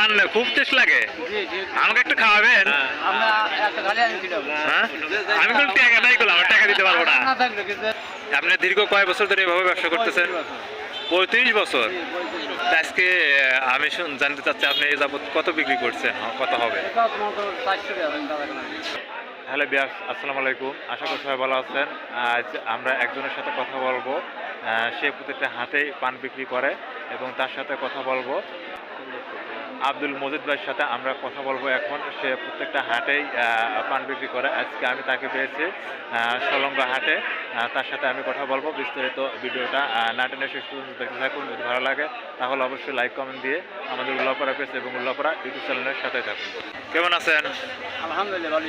পান খুব টেস্ট লাগে। আমাকে একটু খাওয়াবেন? হ্যাঁ? আমি কোনো টাকা নাই করলাম টাকা দিতে পারব না। না আপনি দীর্ঘ কয় বছর ধরে এভাবে ব্যবসা করতেছেন? পঁয়ত্রিশ বছর। আজকে আমি জানতে চাচ্ছি, আপনি এই যাবত কত বিক্রি করছেন? কত হবে? হ্যালো বিয়াস, আসসালামু আলাইকুম। আশা করি সবাই ভালো আছেন। আজ আমরা একজনের সাথে কথা বলব। সে প্রত্যেকটা হাতে পান বিক্রি করে এবং তার সাথে কথা বলব। আব্দুল মজিদ ভাইয়ের সাথে আমরা কথা বলব এখন। সে প্রত্যেকটা হাটেই পান বিক্রি করে। আজকে আমি তাকে পেয়েছি সলঙ্গা হাটে। তার সাথে আমি কথা বলব বিস্তারিত ভিডিওটা। নাটেনে শেষ পর্যন্ত দেখতে থাকুন যদি ভালো লাগে তাহলে অবশ্যই লাইক কমেন্ট দিয়ে আমাদের উল্লাপরা পেজ এবং উল্লাপরা ইউটিউব চ্যানেলের সাথে থাকুন। কেমন আছেন? আলহামদুলিল্লাহ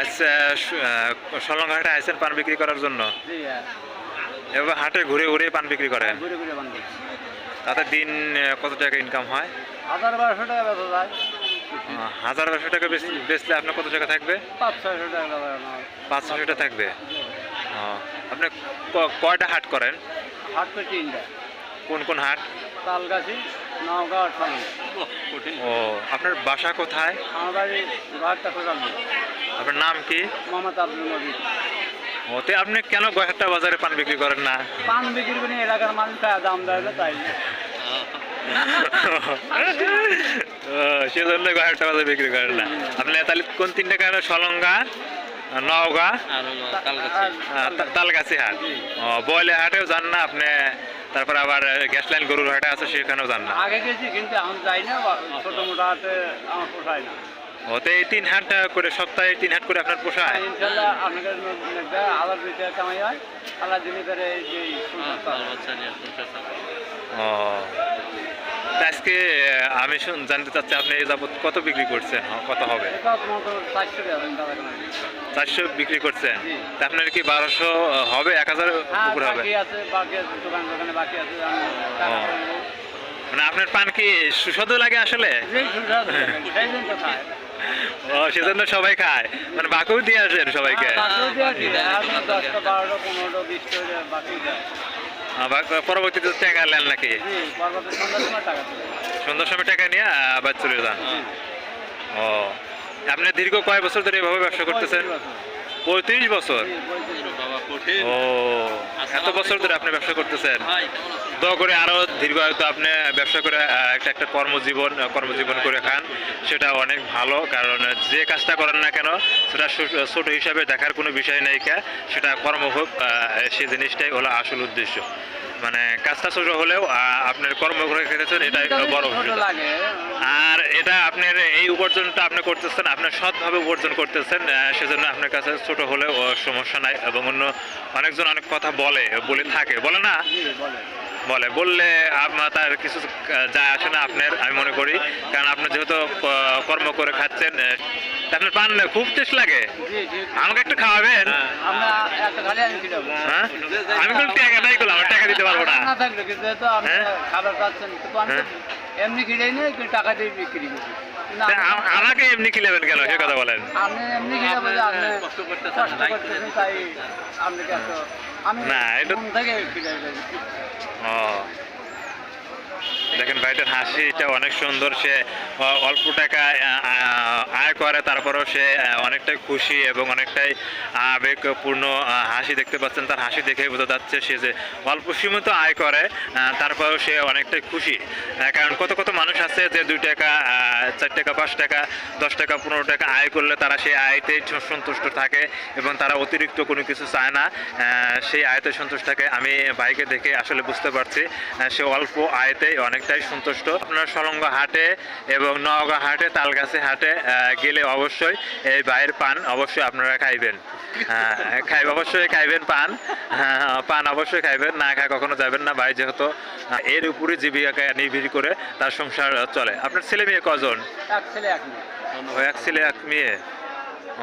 আচ্ছা সলঙ্গা হাটে আইসেন পান বিক্রি করার জন্য? হ্যাঁ। এবার হাটে ঘুরে ঘুরে পান বিক্রি করেন? বান্ধব তাতে দিন কত টাকা ইনকাম হয়? হাজার বারোশো টাকা বেচা যায়। হাজার বারোশো টাকা বেচ- বেচলে আপনার কত টাকা থাকবে? পাঁচ ছয়শো টাকা পাঁচ টাকা থাকবে। আপনি ক- কয়টা হাট করেন? হাট তো তিনটা। কোন কোন হাট? তালগাছি নওগাঁ ও আপনার বাসা কোথায়? আমার বাড়ি ঘরটা খোঁজাল আপনার নাম কি? মোহাম্মদ আব্দুল মজিদ। ওতে আপনি কেন গয়ারটা বাজারে পান বিক্রি করেন না? পান বিক্রি করে এলাকার মানুষ দাম দেয় না তাই সেজন্য গয়ারটা বাজারে বিক্রি করে না। আপনি তাহলে কোন তিনটা কারণে সলঙ্গা নওগাঁ তালগাছি হাট বয়লে হাটেও যান না আপনি তারপর আবার গ্যাস লাইন গরুর হাটে আছে সেখানেও যান না। আগে গেছি কিন্তু এখন যাই না ছোট মোটো হাটে আমার পোষায় না। ওতে এই তিন হাট করে সপ্তাহে তিন হাট করে আপনার পোষায়? ইনশাল্লাহ আপনাকে আলাদা দুই টাকা কামাই হয় আল্লাহ যে ও আজকে আমি শুন জানতে চাচ্ছি আপনি এই যাবত কত বিক্রি করছেন? কত হবে? চারশো বিক্রি করছেন? তা আপনার কি বারোশো হবে? এক হাজার হ্যাঁ উপরে হবে? বাকি বাকি বাকি। মানে আপনার পান কি সুস্বাদু লাগে আসলে? ও সেজন্য সবাই খায়। মানে বাকিও দিয়ে আসেন সবাইকে। আবার পরবর্তীতে টাকা নেন নাকি? সন্ধ্যার সময় টাকা নিয়ে আবার চলে যান? ও আপনি দীর্ঘ কয় বছর ধরে এভাবে ব্যবসা করতেছেন? পঁয়ত্রিশ বছর? ও এত বছর ধরে আপনি ব্যবসা করতেছেন? দয়া করে আরও দীর্ঘায়িত আপনি ব্যবসা করে আহ, একটা একটা কর্মজীবন কর্মজীবন করে খান। সেটা অনেক ভালো কারণ যে কাজটা করেন না কেন সেটা ছোট হিসাবে দেখার কোনো বিষয় নেই কা। সেটা কর্ম হোক সেই জিনিসটাই হলো আসল উদ্দেশ্য। মানে কাজটা ছোট হলেও আপনার কর্ম করে খেতেছেন এটাই বড় আর এটা আপনার এই উপার্জনটা আপনি করতেছেন আপনার সৎভাবে উপার্জন করতেছেন সেজন্য আপনার কাছে ছোট হলেও আহ, সমস্যা নাই এবং অন্য অনেকজন অনেক কথা বলে বলে থাকে। বলে না? বলে। বলে বললে আপনার তার কিছু যায় আসে না আপনার আমি মনে করি। কারণ আপনি যেহেতু কর্ম করে খাচ্ছেন আপনার পান খুব টেস্ট লাগে। আমাকে একটু খাওয়াবেন? হ্যাঁ? আমি কোনো টাকা নাই করলাম টাকা দিতে পারব না। হ্যাঁ? খাবার পাচ্ছেন তো এমনি কিনে নিয়ে টাকা দিয়ে বিক্রি আমাকে এমনি খিলেবেন কেন সে কথা বলেন? আপনি এমনি দেখেন ভাইটার হাসিটা অনেক সুন্দর, সে অল্প টাকা আয় করে, তারপরেও সে অনেকটাই খুশি এবং অনেকটাই আবেগপূর্ণ হাসি দেখতে পাচ্ছেন। তার হাসি দেখেই বোঝা যাচ্ছে সে যে অল্প সীমিত আয় করে তারপরেও সে অনেকটাই খুশি। কারণ কত কত মানুষ আছে যে দুই টাকা চার টাকা, পাঁচ টাকা, দশ টাকা, পনেরো টাকা আয় করলে তারা সেই আয়তেই সন্তুষ্ট থাকে এবং তারা অতিরিক্ত কোনো কিছু চায় না। সেই আয়তে সন্তুষ্ট থাকে। আমি ভাইকে দেখে আসলে বুঝতে পারছি সে অল্প আয়তেই অনেকটাই সন্তুষ্ট। আপনার সলঙ্গ হাটে এবং নওগাঁ হাটে তালগাছি হাটে গেলে অবশ্যই এই ভাইয়ের পান অবশ্যই আপনারা খাইবেন। খাই অবশ্যই খাইবেন পান। পান অবশ্যই খাইবেন না খায় কখনো যাবেন না ভাই যেহেতু এর উপরে জীবিকা নির্ভর করে তার সংসার চলে। আপনার ছেলে মেয়ে কজন? এক ছেলে এক মেয়ে।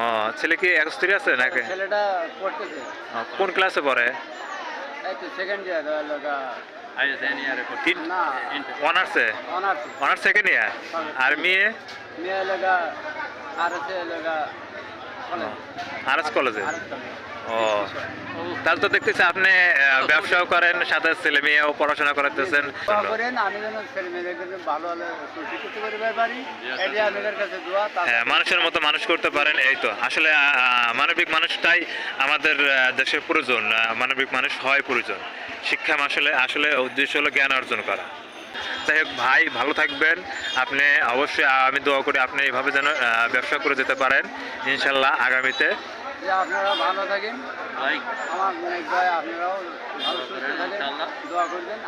ও ছেলে কি এক স্ত্রী আছে নাকি? কোন ক্লাসে পড়ে? তো সেকেন্ড ইয়ার লগা অনার্সে? অনার্স। অনার্স সেকেন্ড ইয়ার আর মেয়ে? মেয়ে লগা আর আছে লগা কলেজ? কলেজে। ও তাহলে তো দেখতেছি আপনি ব্যবসাও করেন সাথে ছেলে মেয়েও পড়াশোনা করাতেছেন। হ্যাঁ মানুষের মতো মানুষ করতে পারেন এই তো। আসলে মানবিক মানুষটাই আমাদের দেশের প্রয়োজন মানবিক মানুষ হয় প্রয়োজন। শিক্ষা আসলে আসলে উদ্দেশ্য হলো জ্ঞান অর্জন করা। যাই হোক ভাই ভালো থাকবেন। আপনি অবশ্যই আমি দোয়া করি আপনি এইভাবে যেন ব্যবসা করে যেতে পারেন। ইনশাল্লাহ আগামীতে। আপনারা ভালো থাকেন। আমার মনে হয় আপনারাও ভালো থাকেন। দোয়া করবেন।